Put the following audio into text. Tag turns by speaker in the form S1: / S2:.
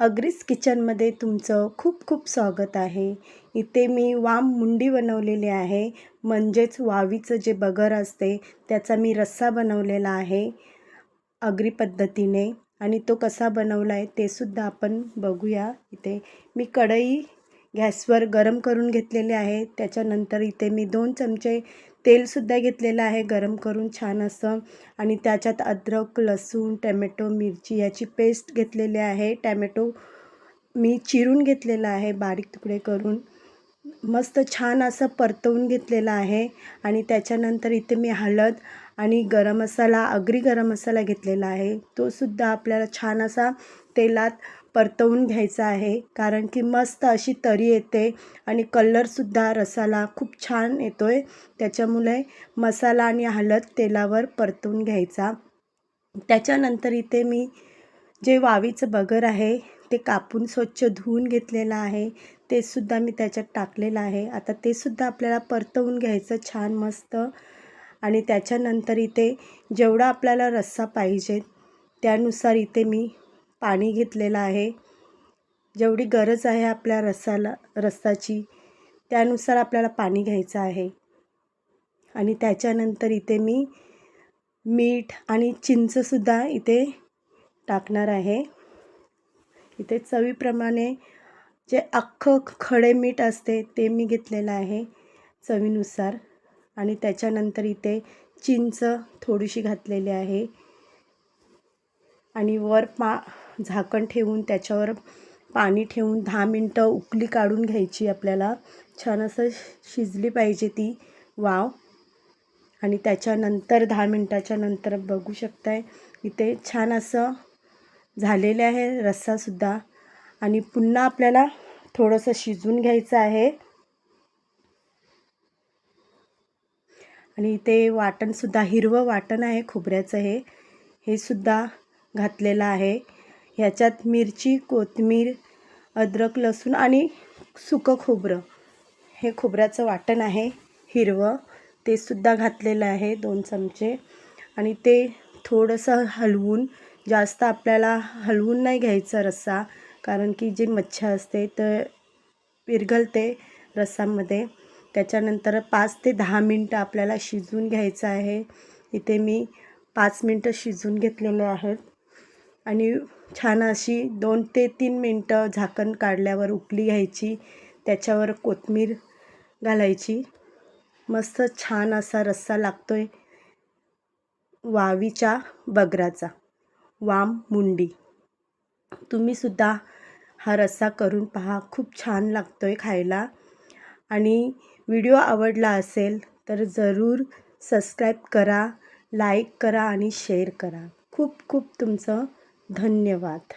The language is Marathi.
S1: अग्रीस किचनमध्ये तुमचं खूप खूप स्वागत आहे. इथे मी वाम मुंडी बनवलेली आहे. म्हणजेच वावीचं जे बगर असते त्याचा मी रस्सा बनवलेला आहे अग्री पद्धतीने. आणि तो कसा बनवला आहे ते सुद्धा आपण बघूया इथे. मी कढई गॅसवर गरम करून घेतलेले आहे. त्याच्यानंतर इथे मी दोन चमचे तेलसुद्धा घेतलेलं आहे गरम करून छान असं. आणि त्याच्यात अद्रक लसूण टॅमॅटो मिरची याची पेस्ट घेतलेली आहे. टॅमॅटो मी चिरून घेतलेला आहे बारीक तुकडे करून. मस्त छान असं परतवून घेतलेलं आहे. आणि त्याच्यानंतर इथे मी हळद आणि गरम मसाला अगरी गरम मसाला घेतलेला आहे. तो सुद्धा आपल्याला छान असा तेलात परतवून घ्यायचा आहे. कारण की मस्त अशी तरी येते आणि कलरसुद्धा रसाला खूप छान येतो आहे त्याच्यामुळे मसाला आणि हळद तेलावर परतवून घ्यायचा. त्याच्यानंतर इथे मी जे वावीचं बगर आहे ते कापून स्वच्छ धुवून घेतलेलं आहे. ते सुद्धा मी त्याच्यात टाकलेलं आहे. आता ते सुद्धा आपल्याला परतवून घ्यायचं छान मस्त. आणि त्याच्यानंतर इथे जेवढा आपल्याला रस्सा पाहिजे त्यानुसार इथे मी पाणी घेतलेलं आहे. जेवढी गरज आहे आपल्या रसाला रस्साची त्यानुसार आपल्याला पाणी घ्यायचं आहे. आणि त्याच्यानंतर इथे मी मीठ आणि चिंचसुद्धा इथे टाकणार आहे. इथे चवीप्रमाणे जे अख्खं खडे मीठ असते ते मी घेतलेलं आहे चवीनुसार. आणि त्याच्यानंतर इथे चिंच थोडीशी घातलेली आहे. आणि वर पा झाकण ठेवून त्याच्यावर पाणी ठेवून दहा मिनटं उकली काढून घ्यायची. आपल्याला छान असं शिजली पाहिजे ती वाव. आणि त्याच्यानंतर दहा मिनटाच्या नंतर बघू शकताय इथे छान असं झालेलं आहे रस्सासुद्धा. आणि पुन्हा आपल्याला थोडंसं शिजून घ्यायचं आहे. आणि इथे वाटणसुद्धा हिरवं वाटण आहे खोबऱ्याचं हे. हे सुद्धा घातलेलं आहे. ह्याच्यात मिरची कोथिंबीर अद्रक लसूण आणि सुकं खोबरं. हे खोबऱ्याचं वाटण आहे हिरवं. ते सुद्धा घातलेलं आहे दोन चमचे. आणि ते थोडंसं हलवून जास्त आपल्याला हलवून नाही घ्यायचं रस्सा कारण की जी मच्छा असते तर विरघळते रस्सामध्ये. त्याच्यानंतर पाच ते दहा मिनटं आपल्याला शिजवून घ्यायचं आहे. इथे मी पाच मिनटं शिजवून घेतलेले आहेत. आणि छान अशी दोन ते तीन मिनटं झाकण काढल्यावर उकली घ्यायची त्याच्यावर कोथिंबीर घालायची. मस्त छान असा रस्सा लागतो आहे वावीच्या बगराचा वाम मुंडी. तुम्हीसुद्धा हा रस्सा करून पहा खूप छान लागतो आहे खायला. आणि व्हिडिओ आवडला असेल तर जरूर सबस्क्राईब करा लाईक करा आणि शेअर करा. खूप खूप तुमचं धन्यवाद.